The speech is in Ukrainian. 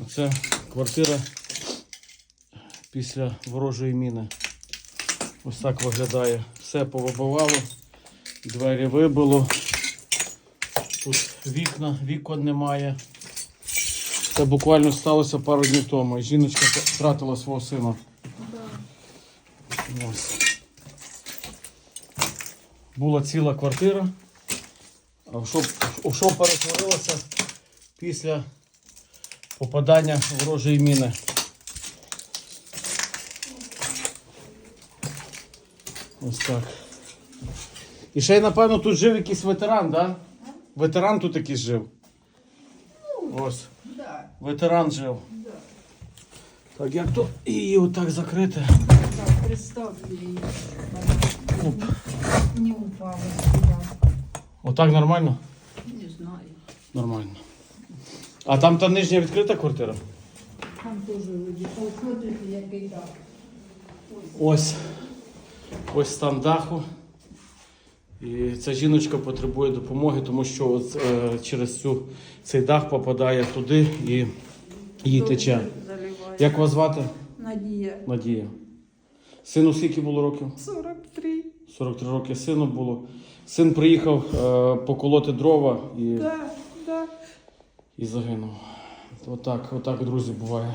Оце квартира після ворожої міни. Ось так виглядає. Все повибивало, двері вибило. Тут вікна, вікон немає. Це буквально сталося пару днів тому. Жіночка втратила свого сина. Ось. Була ціла квартира. А в що, у що перетворилося після попадання ворожої міни? Ось так. І ще напевно, тут жив якийсь ветеран, так? Да? Ветеран тут якийсь жив. Ось. Ветеран жив. Так, як то її отак закрити? Так, представь ей. Оп. Не упала. Отак нормально? Не знаю. Нормально. А там та нижня відкрита квартира? Там тоже люди походили, як і так. Ось. Ось стан даху. І ця жіночка потребує допомоги, тому що от, е, через цю, цей дах попадає туди і їй тече. Як вас звати? Надія. Надія. Сину скільки було років? 43. 43 роки сину було. Син приїхав е, поколоти дрова і, Да, да. І загинув. Отак, отак, друзі, буває.